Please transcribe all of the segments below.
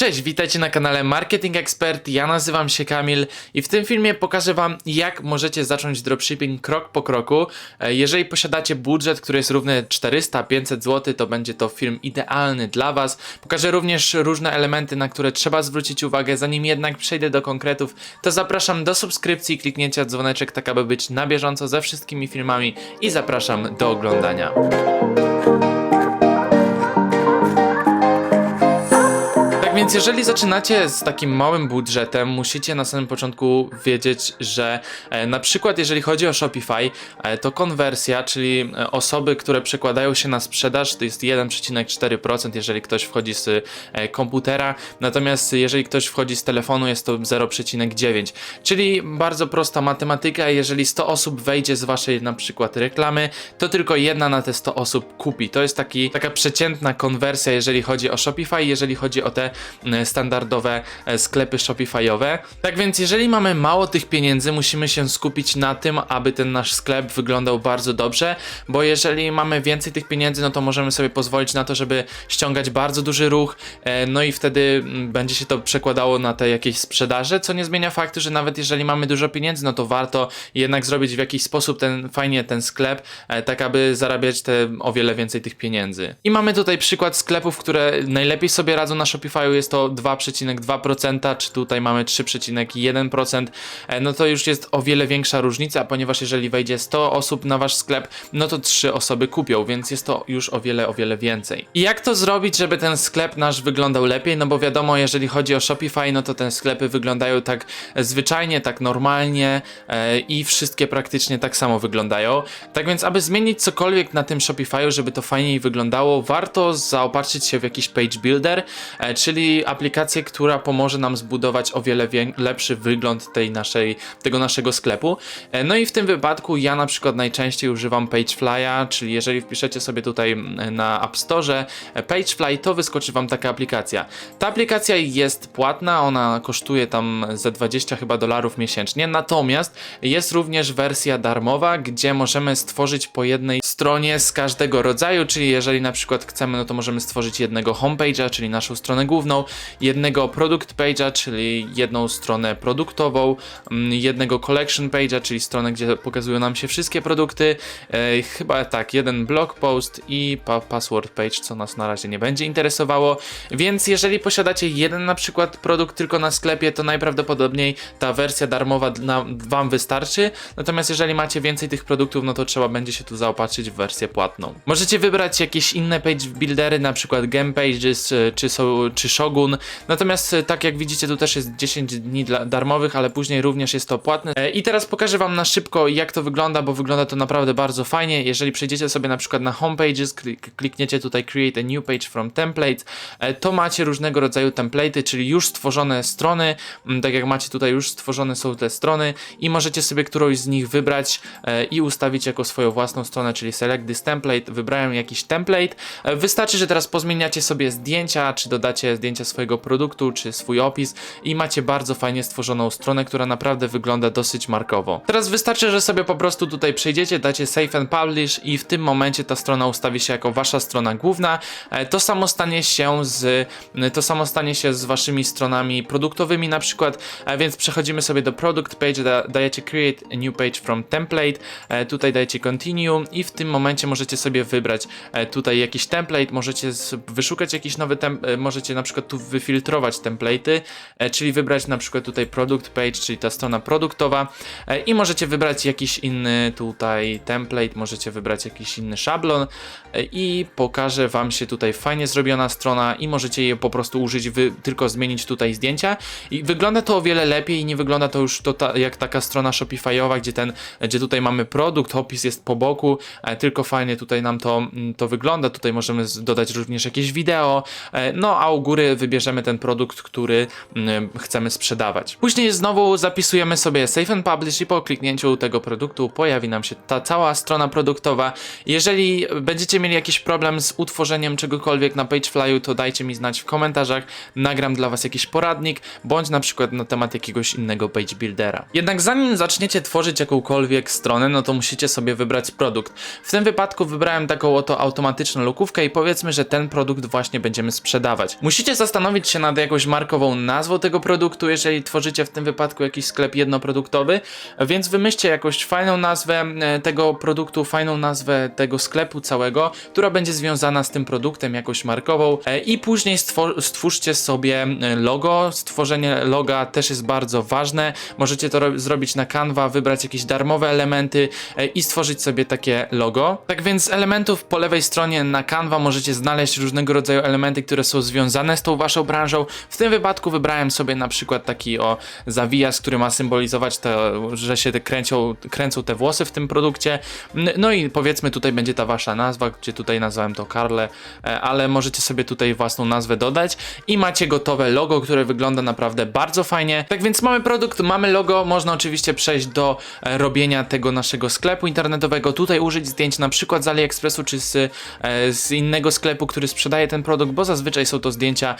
Cześć, witajcie na kanale Marketing Expert. Ja nazywam się Kamil i w tym filmie pokażę Wam, jak możecie zacząć dropshipping krok po kroku. E, Jeżeli posiadacie budżet, który jest równy 400-500 zł, to będzie to film idealny dla Was. Pokażę również różne elementy, na które trzeba zwrócić uwagę. Zanim jednak przejdę do konkretów, to zapraszam do subskrypcji i kliknięcia dzwoneczek, tak aby być na bieżąco ze wszystkimi filmami i zapraszam do oglądania. Więc jeżeli zaczynacie z takim małym budżetem, musicie na samym początku wiedzieć, że e, na przykład jeżeli chodzi o Shopify, e, to konwersja, czyli e, osoby, które przekładają się na sprzedaż, to jest 1,4%, jeżeli ktoś wchodzi z e, komputera, natomiast jeżeli ktoś wchodzi z telefonu, jest to 0,9%. Czyli bardzo prosta matematyka, jeżeli 100 osób wejdzie z waszej na przykład reklamy, to tylko jedna na te 100 osób kupi. To jest taki, taka przeciętna konwersja, jeżeli chodzi o Shopify, jeżeli chodzi o te standardowe e, sklepy Shopify'owe. Tak więc jeżeli mamy mało tych pieniędzy, musimy się skupić na tym, aby ten nasz sklep wyglądał bardzo dobrze, bo jeżeli mamy więcej tych pieniędzy, no to możemy sobie pozwolić na to, żeby ściągać bardzo duży ruch, e, no i wtedy mm, będzie się to przekładało na te jakieś sprzedaże, co nie zmienia faktu, że nawet jeżeli mamy dużo pieniędzy, no to warto jednak zrobić w jakiś sposób ten fajnie ten sklep, e, tak aby zarabiać te o wiele więcej tych pieniędzy. I mamy tutaj przykład sklepów, które najlepiej sobie radzą na Shopify'u, jest to 2,2%, czy tutaj mamy 3,1%, e, no to już jest o wiele większa różnica, ponieważ jeżeli wejdzie 100 osób na wasz sklep, no to 3 osoby kupią, więc jest to już o wiele, o wiele więcej. I jak to zrobić, żeby ten sklep nasz wyglądał lepiej? No bo wiadomo, jeżeli chodzi o Shopify, no to te sklepy wyglądają tak zwyczajnie, tak normalnie e, i wszystkie praktycznie tak samo wyglądają. Tak więc, aby zmienić cokolwiek na tym Shopify'u, żeby to fajniej wyglądało, warto zaopatrzyć się w jakiś page builder, e, czyli aplikację, która pomoże nam zbudować o wiele lepszy wygląd tej naszej, tego naszego sklepu. E, No i w tym wypadku ja na przykład najczęściej używam Pagefly'a, czyli jeżeli wpiszecie sobie tutaj na App Store e, Pagefly, to wyskoczy wam taka aplikacja. Ta aplikacja jest płatna, ona kosztuje tam ze 20 chyba dolarów miesięcznie, natomiast jest również wersja darmowa, gdzie możemy stworzyć po jednej stronie z każdego rodzaju, czyli jeżeli na przykład chcemy, no to możemy stworzyć jednego homepage'a, czyli naszą stronę główną, jednego product page'a, czyli jedną stronę produktową, mm, jednego collection page'a, czyli stronę, gdzie pokazują nam się wszystkie produkty, e, chyba tak, jeden blog post i pa password page, co nas na razie nie będzie interesowało, więc jeżeli posiadacie jeden na przykład produkt tylko na sklepie, to najprawdopodobniej ta wersja darmowa wam wystarczy, natomiast jeżeli macie więcej tych produktów, no to trzeba będzie się tu zaopatrzyć w wersję płatną. Możecie wybrać jakieś inne page buildery, na przykład Gamepages czy, czy, so, czy Shogun, natomiast e, tak jak widzicie tu też jest 10 dni dla darmowych, ale później również jest to płatne. E, I teraz pokażę wam na szybko jak to wygląda, bo wygląda to naprawdę bardzo fajnie. Jeżeli przejdziecie sobie na przykład na homepages, klik- klikniecie tutaj create a new page from templates, e, to macie różnego rodzaju template'y, czyli już stworzone strony, m, tak jak macie tutaj już stworzone są te strony i możecie sobie którąś z nich wybrać i ustawić jako swoją własną stronę, czyli select this template, wybrałem jakiś template. Wystarczy, że teraz pozmieniacie sobie zdjęcia, czy dodacie zdjęcia swojego produktu, czy swój opis i macie bardzo fajnie stworzoną stronę, która naprawdę wygląda dosyć markowo. Teraz wystarczy, że sobie po prostu tutaj przejdziecie, dacie save and publish i w tym momencie ta strona ustawi się jako wasza strona główna. E, To samo stanie się z to samo stanie się z waszymi stronami produktowymi na przykład, e, więc przechodzimy sobie do product page, da, dajecie create new page from template, e, tutaj dajecie continue i w tym momencie możecie sobie wybrać e, tutaj jakiś template, możecie wyszukać jakiś nowy tem, e, możecie na przykład tu wyfiltrować template'y, e, czyli wybrać na przykład tutaj product page, czyli ta strona produktowa e, i możecie wybrać jakiś inny tutaj template, możecie wybrać jakiś inny szablon e, i pokaże wam się tutaj fajnie zrobiona strona i możecie je po prostu użyć, wy tylko zmienić tutaj zdjęcia. I wygląda to o wiele lepiej i nie wygląda to już to ta, jak taka strona Shopify'owa, gdzie ten, gdzie tutaj mamy produkt, opis jest po boku, tylko fajnie tutaj nam to, mm, to wygląda, tutaj możemy dodać również jakieś wideo, no a u góry wybierzemy ten produkt, który mm, chcemy sprzedawać. Później znowu zapisujemy sobie Save and Publish i po kliknięciu tego produktu pojawi nam się ta cała strona produktowa. Jeżeli będziecie mieli jakiś problem z utworzeniem czegokolwiek na Pagefly'u, to dajcie mi znać w komentarzach, nagram dla was jakiś poradnik, bądź na przykład na temat jakiegoś innego page buildera. Jednak zanim zaczniecie tworzyć jakąkolwiek stronę, no to musicie sobie wybrać produkt. W tym wypadku wybrałem taką oto automatyczną lokówkę i powiedzmy, że ten produkt właśnie będziemy sprzedawać. Musicie zastanowić się nad jakąś markową nazwą tego produktu, jeżeli tworzycie w tym wypadku jakiś sklep jednoproduktowy, więc wymyślcie jakąś fajną nazwę e, tego produktu, fajną nazwę tego sklepu całego, która będzie związana z tym produktem, jakąś markową e, i później stwórzcie sobie e, logo. Stworzenie loga też jest bardzo ważne. Możecie to ro- zrobić na Canva, wybrać jakieś darmowe elementy i stworzyć sobie takie logo. Tak więc elementów po lewej stronie na Canva możecie znaleźć różnego rodzaju elementy, które są związane z tą waszą branżą. W tym wypadku wybrałem sobie na przykład taki o zawijas, który ma symbolizować to, że się te kręcą, kręcą te włosy w tym produkcie. No i powiedzmy tutaj będzie ta wasza nazwa, gdzie tutaj nazwałem to Karle, e, ale możecie sobie tutaj własną nazwę dodać i macie gotowe logo, które wygląda naprawdę bardzo fajnie. Tak więc mamy produkt, mamy logo, można oczywiście przejść do e, robienia tego naszego sklepu internetowego, tutaj użyć zdjęć na przykład z AliExpressu czy z, e, z innego sklepu, który sprzedaje ten produkt, bo zazwyczaj są to zdjęcia,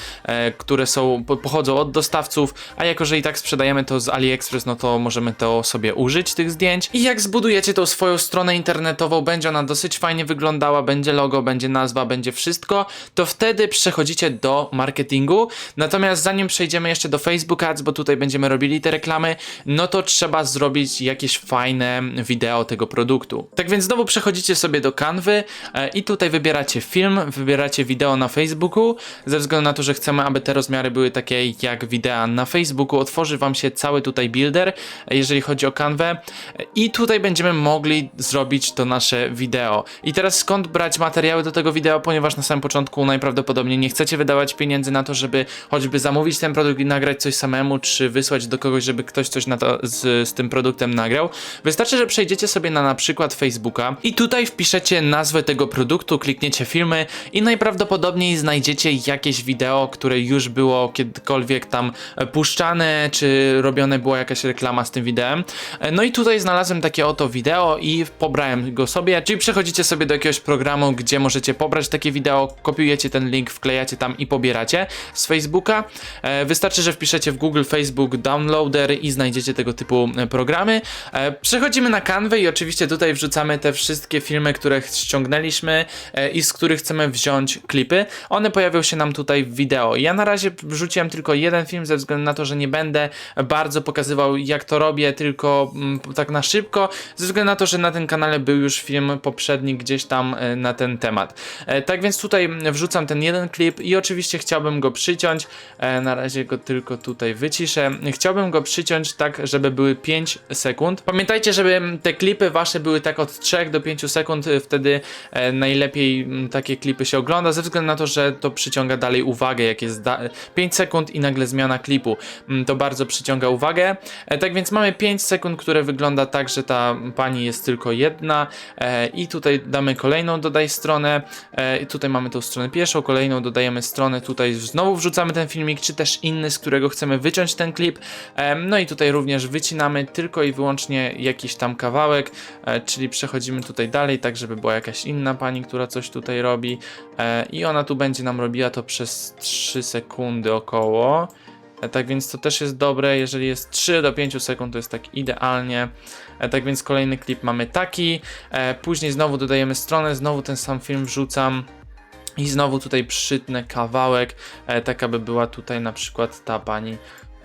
które są, po- pochodzą od dostawców, a jako, że i tak sprzedajemy to z AliExpress, no to możemy to sobie użyć tych zdjęć. I jak zbudujecie tą swoją stronę internetową, będzie ona dosyć fajnie wyglądała, będzie logo, będzie nazwa, będzie wszystko, to wtedy przechodzicie do marketingu. Natomiast zanim przejdziemy jeszcze do Facebook Ads, bo tutaj będziemy robili te reklamy, no to trzeba zrobić jakieś fajne wideo tego produktu. Tak więc znowu przechodzicie sobie do Canvy e, i tutaj wybieracie film, wybieracie wideo na Facebooku, ze względu na to, że chcemy, aby te rozmiary były takie jak wideo na Facebooku, otworzy wam się cały tutaj builder, jeżeli chodzi o Canwę e, i tutaj będziemy mogli zrobić to nasze wideo. I teraz skąd brać materiały do tego wideo, ponieważ na samym początku najprawdopodobniej nie chcecie wydawać pieniędzy na to, żeby choćby zamówić ten produkt i nagrać coś samemu, czy wysłać do kogoś, żeby ktoś coś na to z, z tym produktem nagrał. Wystarczy, że przejdziecie sobie na na przykład Facebooka i tutaj wpiszecie nazwę tego produktu, klikniecie filmy i najprawdopodobniej znajdziecie jakieś wideo, które już było kiedykolwiek tam puszczane, czy robione była jakaś reklama z tym wideo. E, No i tutaj znalazłem takie oto wideo i pobrałem go sobie, czyli przechodzicie sobie do jakiegoś programu, gdzie możecie pobrać takie wideo, kopiujecie ten link, wklejacie tam i pobieracie z Facebooka. E, Wystarczy, że wpiszecie w Google Facebook Downloader i znajdziecie tego typu e, programy. E, Przechodzimy na kanwę i oczywiście tutaj wrzucamy te wszystkie filmy, które ściągnęliśmy i z których chcemy wziąć klipy. One pojawią się nam tutaj w wideo. Ja na razie wrzuciłem tylko jeden film ze względu na to, że nie będę bardzo pokazywał jak to robię, tylko mm, tak na szybko, ze względu na to, że na tym kanale był już film poprzedni gdzieś tam e, na ten temat. E, Tak więc tutaj wrzucam ten jeden klip i oczywiście chciałbym go przyciąć. E, Na razie go tylko tutaj wyciszę. Chciałbym go przyciąć tak, żeby były 5 sekund. Pamiętajcie, żeby te klipy wasze były tak od 3 do 5 sekund, wtedy najlepiej takie klipy się ogląda, ze względu na to, że to przyciąga dalej uwagę, jak jest da- 5 sekund i nagle zmiana klipu. Mm, To bardzo przyciąga uwagę. E, Tak więc mamy 5 sekund, które wygląda tak, że ta pani jest tylko jedna. E, i tutaj damy kolejną dodaj stronę. E, tutaj mamy tą stronę pierwszą, kolejną dodajemy stronę, tutaj znowu wrzucamy ten filmik, czy też inny, z którego chcemy wyciąć ten klip, no i tutaj również wycinamy tylko i wyłącznie jakiś tam kawałek, czyli przechodzimy tutaj dalej, tak żeby była jakaś inna pani, która coś tutaj robi. I ona tu będzie nam robiła to przez 3 sekundy około. E, Tak więc to też jest dobre, jeżeli jest 3 do 5 sekund, to jest tak idealnie. E, Tak więc kolejny klip mamy taki. E, Później znowu dodajemy stronę, znowu ten sam film wrzucam. I znowu tutaj przytnę kawałek, tak aby była tutaj na przykład ta pani.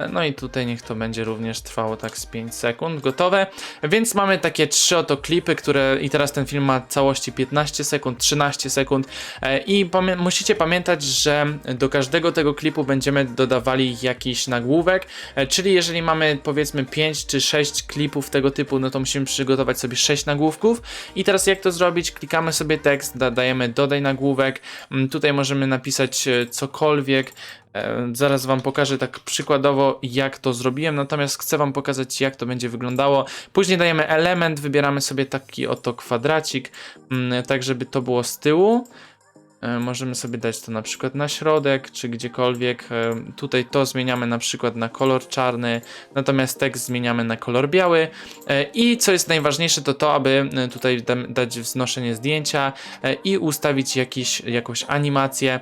No i tutaj niech to będzie również trwało tak z 5 sekund, gotowe. Więc mamy takie trzy oto klipy, które i teraz ten film ma całości 15 sekund, 13 sekund. E, i pamię musicie pamiętać, że do każdego tego klipu będziemy dodawali jakiś nagłówek, e, czyli jeżeli mamy powiedzmy 5 czy 6 klipów tego typu, no to musimy przygotować sobie 6 nagłówków. I teraz jak to zrobić? Klikamy sobie tekst, da dajemy dodaj nagłówek, Mm, tutaj możemy napisać e, cokolwiek, Zaraz Wam pokażę tak przykładowo, jak to zrobiłem, natomiast chcę Wam pokazać, jak to będzie wyglądało. Później dajemy element, wybieramy sobie taki oto kwadracik, mm, tak żeby to było z tyłu. E, Możemy sobie dać to na przykład na środek, czy gdziekolwiek. E, Tutaj to zmieniamy na przykład na kolor czarny, natomiast tekst zmieniamy na kolor biały. E, I co jest najważniejsze, to to, aby tutaj dać wznoszenie zdjęcia i ustawić jakiś, jakąś animację,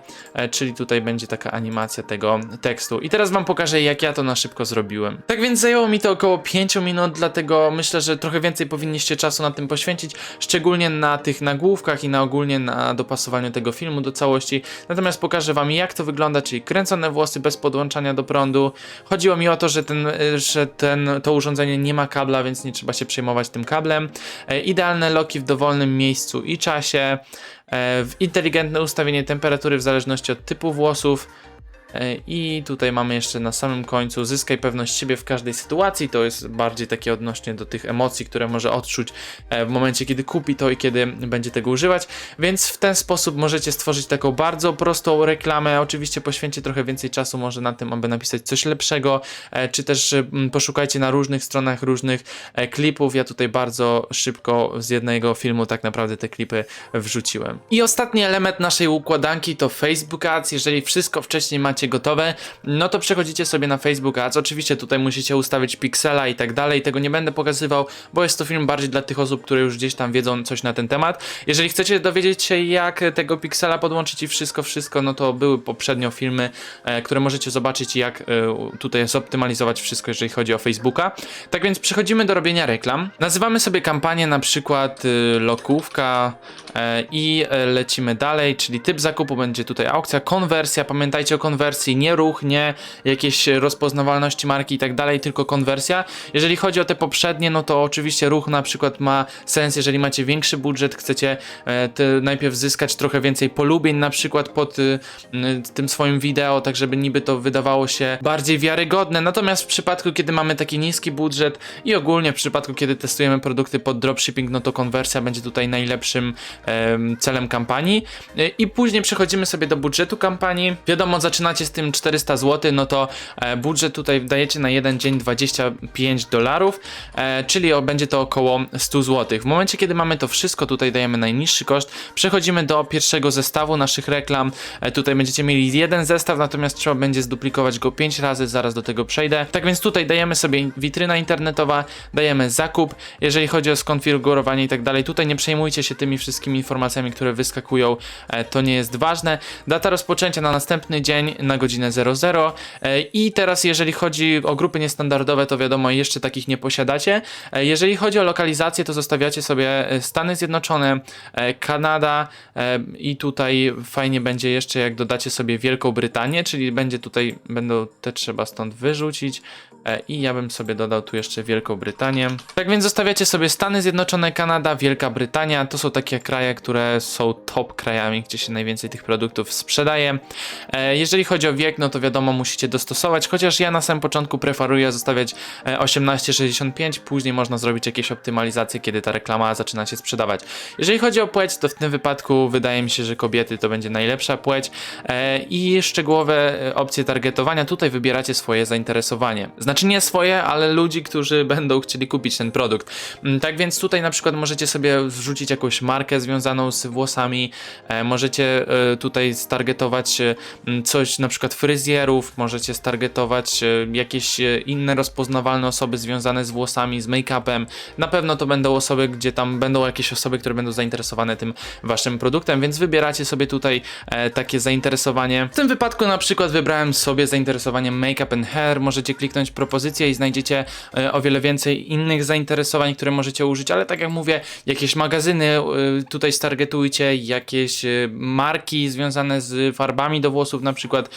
czyli tutaj będzie taka animacja tego tekstu. I teraz Wam pokażę, jak ja to na szybko zrobiłem. Tak więc zajęło mi to około 5 minut, dlatego myślę, że trochę więcej powinniście czasu na tym poświęcić, szczególnie na tych nagłówkach i na ogólnie na dopasowaniu tego filmu. Do całości, natomiast pokażę wam jak to wygląda, czyli kręcone włosy bez podłączania do prądu. Chodziło mi o to, że, ten, że ten, to urządzenie nie ma kabla, więc nie trzeba się przejmować tym kablem. E, Idealne loki w dowolnym miejscu i czasie, e, w inteligentne ustawienie temperatury w zależności od typu włosów. E, I tutaj mamy jeszcze na samym końcu zyskaj pewność siebie w każdej sytuacji. To jest bardziej takie odnośnie do tych emocji, które może odczuć e, w momencie, kiedy kupi to i kiedy będzie tego używać. Więc w ten sposób możecie stworzyć taką bardzo prostą reklamę. Oczywiście poświęćcie trochę więcej czasu może na tym, aby napisać coś lepszego, e, czy też poszukajcie na różnych stronach różnych klipów. Ja tutaj bardzo szybko z jednego filmu tak naprawdę te klipy wrzuciłem. I ostatni element naszej układanki to Facebook Ads. Jeżeli wszystko wcześniej macie gotowe, no to przechodzicie sobie na Facebook Ads. Oczywiście tutaj musicie ustawić piksela i tak dalej. Tego nie będę pokazywał, bo jest to film bardziej dla tych osób, które już gdzieś tam wiedzą coś na ten temat. Jeżeli chcecie dowiedzieć się, jak tego piksela podłączyć i wszystko, wszystko, no to były poprzednio filmy, e, które możecie zobaczyć, jak e, tutaj zoptymalizować wszystko, jeżeli chodzi o Facebooka. Tak więc przechodzimy do robienia reklam. Nazywamy sobie kampanię na przykład y, lokówka e, i e, lecimy dalej, czyli typ zakupu będzie tutaj aukcja, konwersja. Pamiętajcie o konwersji, nie ruch, nie jakieś rozpoznawalności marki i tak dalej, tylko konwersja. Jeżeli chodzi o te poprzednie, no to oczywiście ruch na przykład ma sens, jeżeli macie większy budżet, chcecie e, najpierw zyskać trochę więcej polubień na przykład pod y, y, tym swoim wideo, tak żeby niby to wydawało się bardziej wiarygodne. Natomiast w przypadku, kiedy mamy taki niski budżet i ogólnie w przypadku, kiedy testujemy produkty pod dropshipping, no to konwersja będzie tutaj najlepszym em, celem kampanii. Y, I później przechodzimy sobie do budżetu kampanii. Wiadomo, zaczynacie z tym 400 zł, no to e, budżet tutaj dajecie na jeden dzień 25 dolarów, e, czyli będzie to około 100 zł. W momencie, kiedy mamy to wszystko, tutaj dajemy najniższy koszt, przechodzimy do pierwszego zestawu naszych reklam. E, tutaj będziecie mieli jeden zestaw, natomiast trzeba będzie zduplikować go 5 razy, zaraz do tego przejdę. Tak więc tutaj dajemy sobie witryna internetowa, dajemy zakup, jeżeli chodzi o skonfigurowanie i tak dalej. Tutaj nie przejmujcie się tymi wszystkimi informacjami, które wyskakują, to nie jest ważne. Data rozpoczęcia na następny dzień na godzinę 00 e, i teraz jeżeli chodzi o grupy niestandardowe, to wiadomo, jeszcze takich nie posiadacie. E, Jeżeli chodzi o lokalizację, to zostawiacie sobie e, Stany Zjednoczone, Kanada i tutaj fajnie będzie jeszcze jak dodacie sobie Wielką Brytanię, czyli będzie tutaj, będą te trzeba stąd wyrzucić i ja bym sobie dodał tu jeszcze Wielką Brytanię. Tak więc zostawiacie sobie Stany Zjednoczone, Kanada, Wielka Brytania, to są takie kraje, które są top krajami, gdzie się najwięcej tych produktów sprzedaje. E, Jeżeli chodzi o wiek, no to wiadomo, musicie dostosować, chociaż ja na samym początku preferuję zostawiać e, 18-65, później można zrobić jakieś optymalizacje, kiedy ta reklama zaczyna się sprzedawać. Jeżeli chodzi o płeć, to w tym wypadku wydaje mi się, że kobiety to będzie najlepsza płeć e, i szczegółowe e, opcje targetowania, tutaj wybieracie swoje zainteresowanie. Znaczy nie swoje, ale ludzi, którzy będą chcieli kupić ten produkt. Mm, Tak więc tutaj na przykład możecie sobie wrzucić jakąś markę związaną z włosami, e, możecie e, tutaj stargetować e, m, coś, na przykład fryzjerów, możecie stargetować jakieś inne rozpoznawalne osoby związane z włosami, z make-upem. Na pewno to będą osoby, gdzie tam będą jakieś osoby, które będą zainteresowane tym waszym produktem, więc wybieracie sobie tutaj takie zainteresowanie. W tym wypadku na przykład wybrałem sobie zainteresowanie make-up and hair. Możecie kliknąć propozycję i znajdziecie e, o wiele więcej innych zainteresowań, które możecie użyć, ale tak jak mówię, jakieś magazyny e, tutaj stargetujcie, jakieś e, marki związane z farbami do włosów na przykład.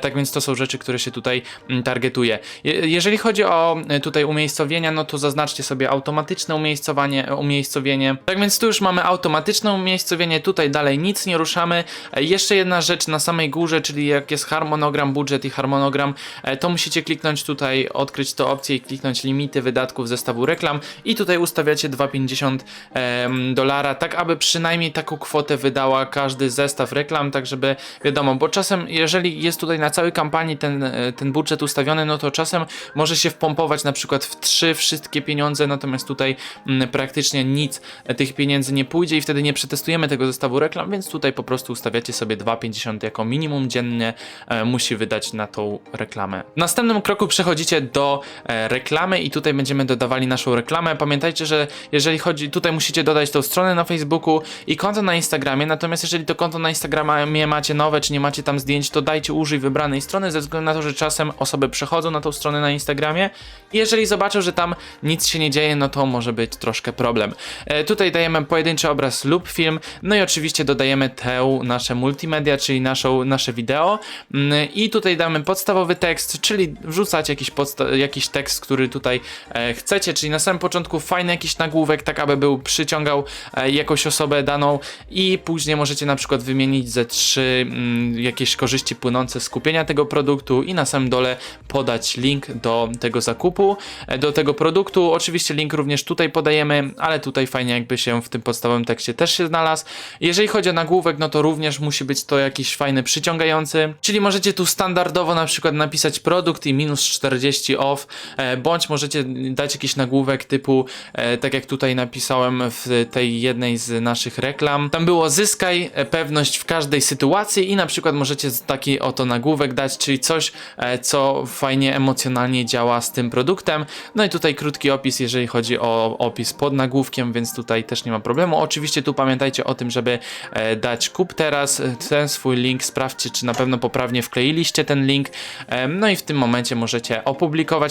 Tak więc to są rzeczy, które się tutaj mm, targetuje. Je, jeżeli chodzi o tutaj umiejscowienia, no to zaznaczcie sobie automatyczne umiejscowanie, umiejscowienie. Tak więc tu już mamy automatyczne umiejscowienie, tutaj dalej nic nie ruszamy. Jeszcze jedna rzecz na samej górze, czyli jak jest harmonogram, budżet i harmonogram, to musicie kliknąć tutaj, odkryć tę opcję i kliknąć limity wydatków zestawu reklam i tutaj ustawiacie 2,50 em, dolara, tak aby przynajmniej taką kwotę wydała każdy zestaw reklam, tak żeby wiadomo, bo czasem jeżeli jest tutaj na całej kampanii ten, e, ten budżet ustawiony, no to czasem może się wpompować na przykład w trzy wszystkie pieniądze, natomiast tutaj mm, praktycznie nic e, tych pieniędzy nie pójdzie i wtedy nie przetestujemy tego zestawu reklam, więc tutaj po prostu ustawiacie sobie 2,50 jako minimum dziennie e, musi wydać na tą reklamę. W następnym kroku przechodzicie do e, reklamy i tutaj będziemy dodawali naszą reklamę. Pamiętajcie, że jeżeli chodzi, tutaj musicie dodać tą stronę na Facebooku i konto na Instagramie, natomiast jeżeli to konto na Instagramie macie nowe, czy nie macie tam zdjęć, to dajcie użyj wybranej strony, ze względu na to, że czasem osoby przechodzą na tą stronę na Instagramie i jeżeli zobaczą, że tam nic się nie dzieje, no to może być troszkę problem. E, tutaj dajemy pojedynczy obraz lub film, no i oczywiście dodajemy te nasze multimedia, czyli naszą, nasze wideo Mm, i tutaj damy podstawowy tekst, czyli wrzucacie jakiś, podsta- jakiś tekst, który tutaj e, chcecie, czyli na samym początku fajny jakiś nagłówek, tak aby był przyciągał e, jakąś osobę daną i później możecie na przykład wymienić ze trzy mm, jakieś korzyści płynące z kupienia tego produktu i na samym dole podać link do tego zakupu, e, do tego produktu. Oczywiście link również tutaj podajemy, ale tutaj fajnie jakby się w tym podstawowym tekście też się znalazł. Jeżeli chodzi o nagłówek, no to również musi być to jakiś fajny, przyciągający, czyli możecie tu standardowo na przykład napisać produkt i minus 40 off, e, bądź możecie dać jakiś nagłówek typu, e, tak jak tutaj napisałem w tej jednej z naszych reklam, tam było zyskaj e, pewność w każdej sytuacji i na przykład możecie taki oto nagłówek dać, czyli coś, co fajnie emocjonalnie działa z tym produktem. No i tutaj krótki opis, jeżeli chodzi o opis pod nagłówkiem, więc tutaj też nie ma problemu. Oczywiście tu pamiętajcie o tym, żeby dać kup teraz, ten swój link, sprawdźcie, czy na pewno poprawnie wkleiliście ten link. No i w tym momencie możecie opublikować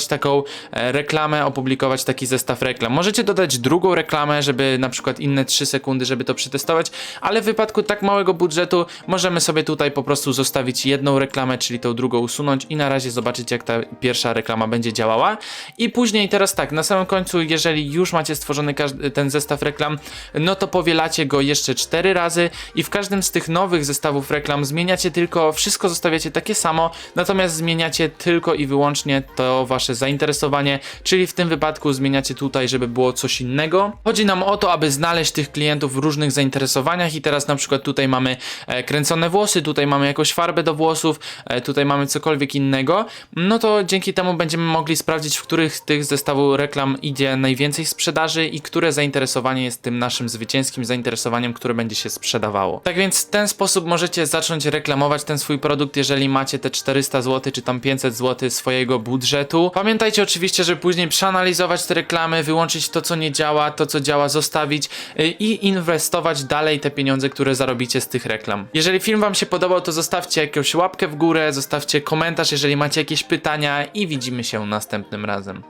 taką e, reklamę, opublikować taki zestaw reklam. Możecie dodać drugą reklamę, żeby na przykład inne 3 sekundy, żeby to przetestować, ale w wypadku tak małego budżetu możemy sobie tutaj po prostu zostawić jedną reklamę, czyli tą drugą usunąć i na razie zobaczyć, jak ta pierwsza reklama będzie działała. I później teraz tak, na samym końcu, jeżeli już macie stworzony ten zestaw reklam, no to powielacie go jeszcze 4 razy i w każdym z tych nowych zestawów reklam zmieniacie tylko, wszystko zostawiacie takie samo, natomiast zmieniacie tylko i wyłącznie to wasze zainteresowanie, czyli w tym wypadku zmieniacie tutaj, żeby było coś innego. Chodzi nam o to, aby znaleźć tych klientów w różnych zainteresowaniach i teraz na przykład tutaj mamy e, kręcone włosy, tutaj mamy jakąś farbę do włosów, e, tutaj mamy cokolwiek innego, no to dzięki temu będziemy mogli sprawdzić, w których z tych zestawu reklam idzie najwięcej sprzedaży i które zainteresowanie jest tym naszym zwycięskim zainteresowaniem, które będzie się sprzedawało. Tak więc w ten sposób możecie zacząć reklamować ten swój produkt, jeżeli macie te 400 zł czy tam 500 zł swojego budżetu. Pamiętajcie oczywiście, żeby później przeanalizować te reklamy, wyłączyć to, co nie działa, to, co działa, zostawić y, i inwestować dalej te pieniądze, które zarobicie z tych reklam. Jeżeli film Wam się podobał, to zostawcie jakąś łapkę w górę, zostawcie komentarz, jeżeli macie jakieś pytania i widzimy się następnym razem.